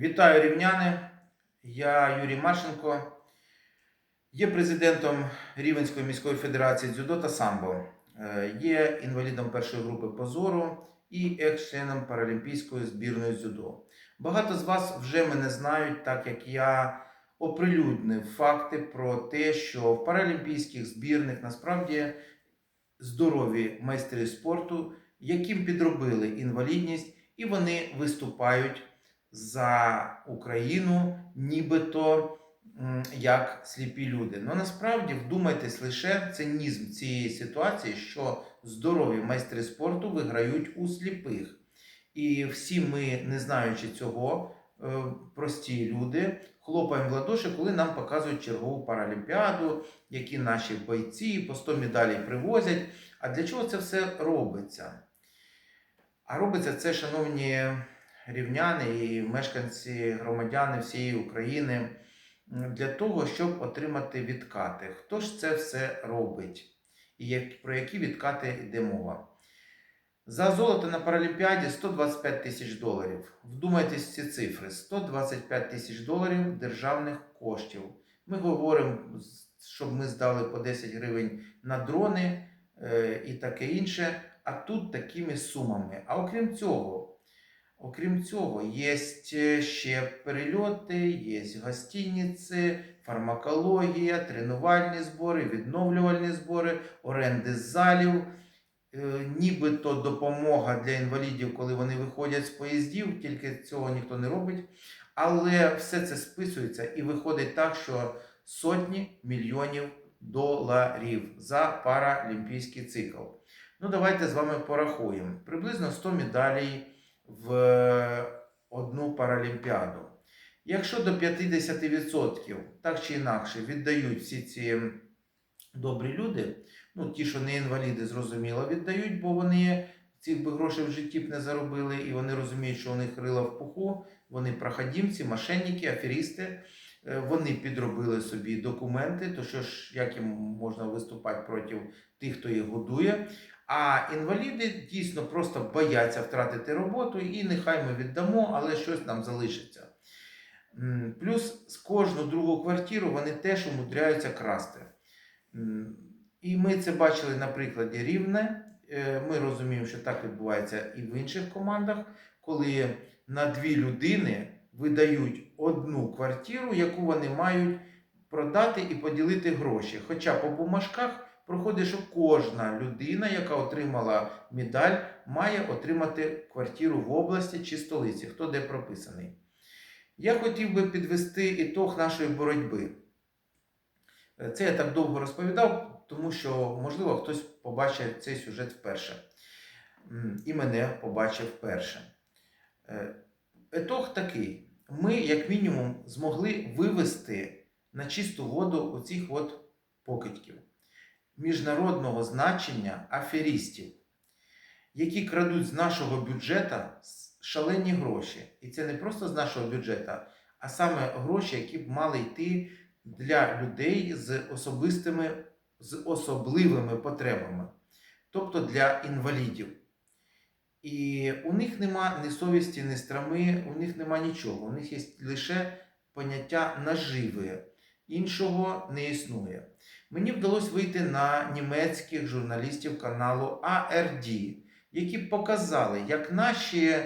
Вітаю рівняни. Я Юрій Марченко, є президентом Рівенської міської федерації дзюдо та самбо, Е, є інвалідом першої групи позору і екс-членом Паралімпійської збірної дзюдо. Багато з вас вже мене знають, так як я оприлюднив факти про те, що в паралімпійських збірних насправді здорові майстри спорту, яким підробили інвалідність, і вони виступають за Україну, нібито як сліпі люди. Ну насправді вдумайтесь лише цинізм цієї ситуації, що здорові майстри спорту виграють у сліпих. І всі ми, не знаючи цього, е, прості люди, хлопаємо в ладоші, коли нам показують чергову паралімпіаду, які наші бойці по 100 медалей привозять. А для чого це все робиться? А робиться це, шановні рівняни і мешканці, громадяни всієї України, для того, щоб отримати відкати. Хто ж це все робить? І про які відкати йде мова? За золото на Паралімпіаді 125 тисяч доларів. Вдумайтесь в ці цифри: 125 тисяч доларів державних коштів. Ми говоримо, щоб ми здали по 10 гривень на дрони е, і таке інше. А тут такими сумами. А окрім цього, окрім цього, є ще перельоти, є гостиниці, фармакологія, тренувальні збори, відновлювальні збори, оренди залів. Е, Нібито допомога для інвалідів, коли вони виходять з поїздів, тільки цього ніхто не робить. Але все це списується і виходить так, що сотні мільйонів доларів за паралімпійський цикл. Ну, давайте з вами порахуємо. Приблизно 100 медалей в одну паралімпіаду. Якщо до 50% так чи інакше віддають всі ці добрі люди, ну ті, що не інваліди, зрозуміло, віддають, бо вони цих би грошей в житті б не заробили, і вони розуміють, що у них рила в пуху, вони проходімці, мошенники, аферісти. Е, Вони підробили собі документи, то що ж, як їм можна виступати проти тих, хто їх годує. А інваліди дійсно просто бояться втратити роботу, і нехай ми віддамо, але щось нам залишиться. Плюс з кожну другу квартиру вони теж умудряються красти. І ми це бачили на прикладі Рівне. Е, Ми розуміємо, що так відбувається і в інших командах, коли на дві людини видають одну квартиру, яку вони мають продати і поділити гроші. Хоча по бумажках проходить, що кожна людина, яка отримала медаль, має отримати квартиру в області чи столиці, хто де прописаний. Я хотів би підвести ітог нашої боротьби. Це я так довго розповідав, тому що, можливо, хтось побачив цей сюжет вперше. І мене побачив вперше. Етог такий: ми, як мінімум, змогли вивести на чисту воду оцих от покидьків міжнародного значення аферістів, які крадуть з нашого бюджету шалені гроші. І це не просто з нашого бюджету, а саме гроші, які б мали йти для людей з особистими, з особливими потребами, тобто для інвалідів. І у них нема ні совісті, ні страми, у них нема нічого. У них є лише поняття наживи. Іншого не існує. Мені вдалося вийти на німецьких журналістів каналу ARD, які показали, як наші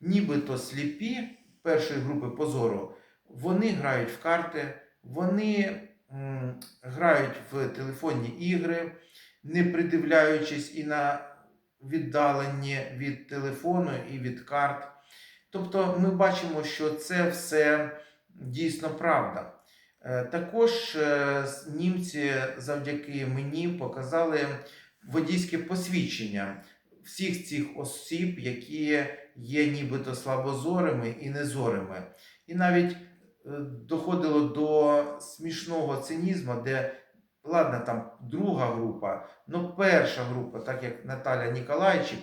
нібито сліпі першої групи позору, вони грають в карти, вони м, грають в телефонні ігри, не придивляючись і на віддалені від телефону і від карт. Тобто ми бачимо, що це все дійсно правда. Е, Також е, німці завдяки мені показали водійське посвідчення всіх цих осіб, які є нібито слабозорими і незорими. І навіть е, доходило до смішного цинізму, де, ладно, там друга група, ну перша група, так як Наталя Ніколайчик,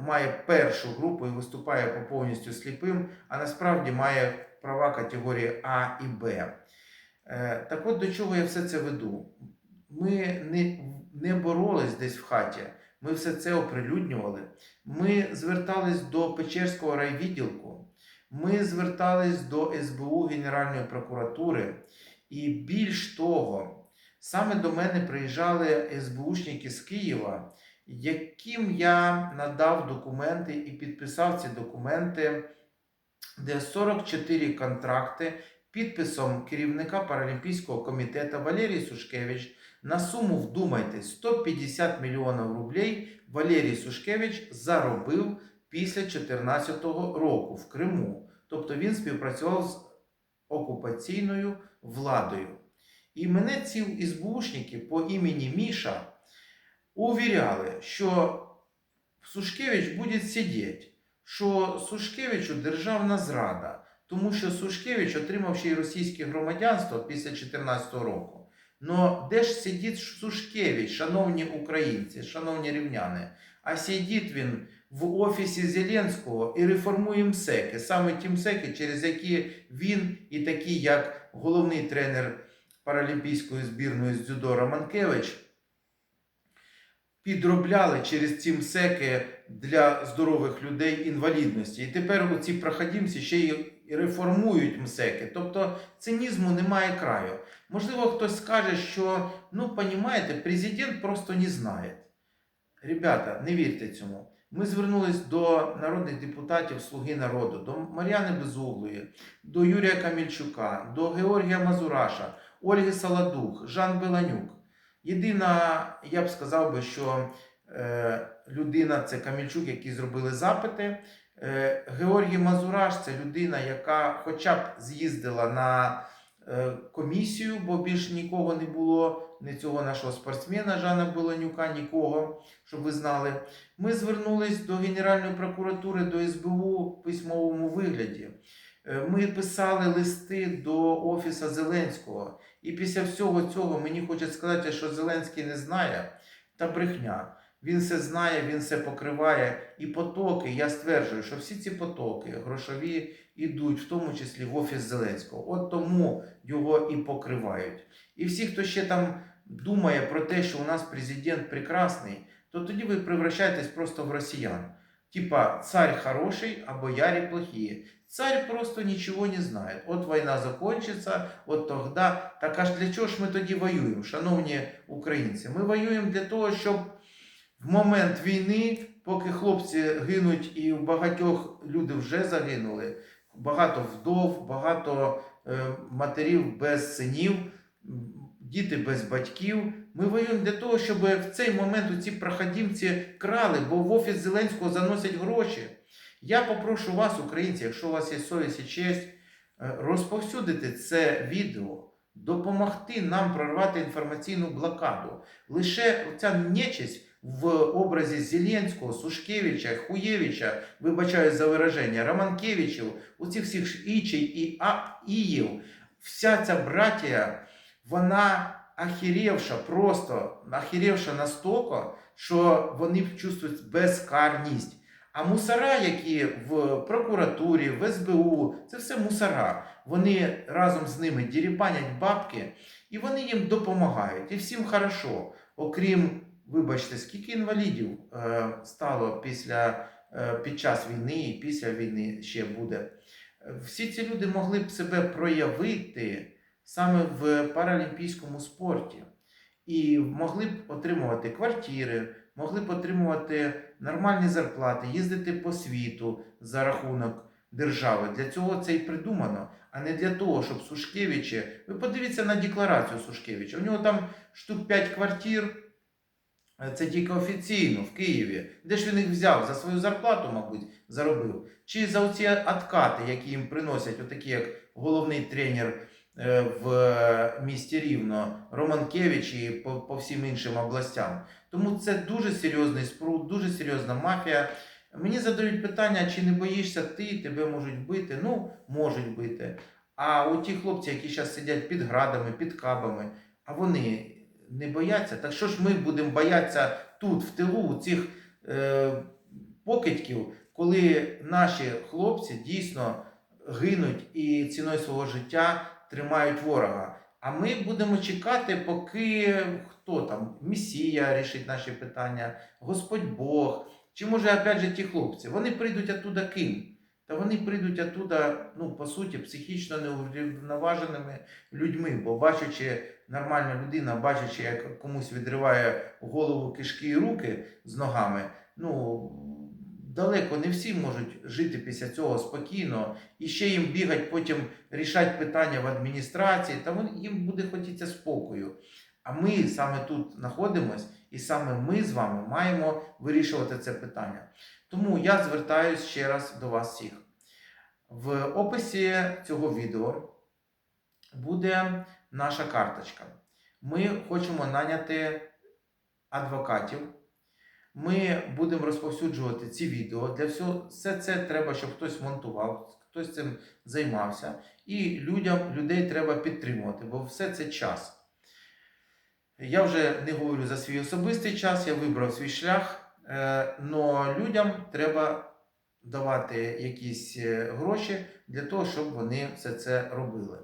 має першу групу і виступає по повністю сліпим, а насправді має права категорії А і Б. Е, Так от до чого я все це веду? Ми не, не боролись десь в хаті, ми все це оприлюднювали. Ми звертались до Печерського райвідділку. Ми звертались до СБУ Генеральної прокуратури, і більш того, саме до мене приїжджали СБУшники з Києва, яким я надав документи і підписав ці документи, де 44 контракти підписом керівника Паралімпійського комітету Валерій Сушкевич на суму, вдумайтесь, 150 мільйонів рублей Валерій Сушкевич заробив після 2014 року в Криму. Тобто він співпрацював з окупаційною владою. І мене ці СБУшники по імені Міша увіряли, що Сушкевич буде сидіти, що Сушкевичу державна зрада, тому що Сушкевич отримав ще й російське громадянство після 2014 року. Но де ж сидить Сушкевич, шановні українці, шановні рівняни? А сидить він в офісі Зеленського і реформує МСЕКи, саме ті МСЕКи, через які він і такі, як головний тренер паралімпійської збірної з дзюдо Романкевич, підробляли через ці МСЕКи для здорових людей інвалідності. І тепер ці проходимці ще й реформують МСЕКи. Тобто цинізму немає краю. Можливо, хтось скаже, що, ну, понімаєте, президент просто не знає. Ребята, не вірте цьому. Ми звернулись до народних депутатів Слуги народу, до Мар'яни Безуглої, до Юрія Камільчука, до Георгія Мазураша, Ольги Саладух, Жан Беланюк. Єдина, я б сказав би, що е, людина це Камільчук, які зробили запити. Е, Георгій Мазураш це людина, яка хоча б з'їздила на е, комісію, бо більш нікого не було, не цього нашого спортсмена Жана Беланюка, нікого, щоб ви знали. Ми звернулись до Генеральної прокуратури, до СБУ в письмовому вигляді. Е, Ми писали листи до Офіса Зеленського. І після всього цього мені хочуть сказати, що Зеленський не знає та брехня. Він все знає, він все покриває. І потоки, я стверджую, що всі ці потоки грошові йдуть, в тому числі в Офіс Зеленського. От тому його і покривають. І всі, хто ще там думає про те, що у нас президент прекрасний, то тоді ви превращаєтесь просто в росіян. Типа царь хороший, а бояре плохие. Царь просто нічого не знає. От війна закончиться, от тогда. Так аж для чого ж ми тоді воюємо, шановні українці? Ми воюємо для того, щоб в момент війни, поки хлопці гинуть, і у багатьох люди вже загинули, багато вдов, багато е, матерів без синів, діти без батьків. Ми воюємо для того, щоб в цей момент ці проходимці крали, бо в офіс Зеленського заносять гроші. Я попрошу вас, українці, якщо у вас є совість і честь, е, розповсюдити це відео, допомогти нам прорвати інформаційну блокаду. Лише ця нечисть в образі Зеленського, Сушкевича, Хуєвича, вибачаю за вираження, Романкевичів, оцих всіх Ічей і А- вся ця братія, вона ахірівша, просто ахірівша настільки, що вони чувствують безкарність. А мусора, які в прокуратурі, в СБУ, це все мусора. Вони разом з ними дірібанять бабки, і вони їм допомагають. І всім хорошо. Окрім, вибачте, скільки інвалідів е, стало після, е, під час війни і після війни ще буде. Всі ці люди могли б себе проявити саме в паралімпійському спорті. І могли б отримувати квартири, могли б отримувати нормальні зарплати, їздити по світу за рахунок держави. Для цього це і придумано, а не для того, щоб Сушкевичі. Ви подивіться на декларацію Сушкевича. У нього там штук 5 квартир. Е, Це тільки офіційно в Києві. Де ж він їх взяв? За свою зарплату, мабуть, заробив. Чи за оці откати, які їм приносять, отакі як головний тренер е, в місті Рівно, Романкевич і по, по всім іншим областям. Тому це дуже серйозний спруд, дуже серйозна мафія. Мені задають питання, чи не боїшся ти, тебе можуть бити. Ну, можуть бити. А у ті хлопці, які зараз сидять під градами, під кабами, а вони не бояться. Так що ж ми будемо боятися тут, в тилу, цих е, покидьків, коли наші хлопці дійсно гинуть і ціною свого життя тримають ворога. А ми будемо чекати, поки хто там, Месія рішить наші питання, Господь Бог, чи може опять же ті хлопці. Вони прийдуть оттуда ким? Та вони прийдуть оттуда, ну, по суті, психічно неуврівноваженими людьми, бо бачачи нормальна людина, бачачи, як комусь відриває голову кишки і руки з ногами, ну далеко не всі можуть жити після цього спокійно і ще їм бігать, потім рішати питання в адміністрації, та їм буде хотіться спокою. А ми саме тут знаходимось, і саме ми з вами маємо вирішувати це питання. Тому я звертаюся ще раз до вас всіх. В описі цього відео буде наша карточка. Ми хочемо наняти адвокатів. Ми будемо розповсюджувати ці відео. Для всього все це треба, щоб хтось монтував, хтось цим займався. І людям, людей треба підтримувати, бо все це час. Я вже не говорю за свій особистий час, я вибрав свій шлях. але людям треба давати якісь е, гроші для того, щоб вони все це робили.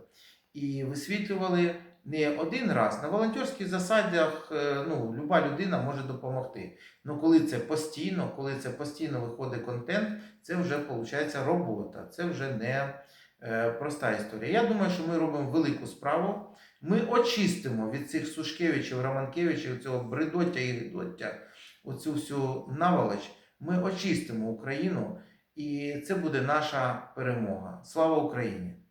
І висвітлювали не один раз. На волонтерських засадах е, ну, люба людина може допомогти. Ну, коли це постійно, коли це постійно виходить контент, це вже виходить робота, це вже не проста історія. Я думаю, що ми робимо велику справу. Ми очистимо від цих Сушкевичів, Романкевичів, цього бредоття і гидоття, оцю всю наволоч. Ми очистимо Україну, і це буде наша перемога. Слава Україні!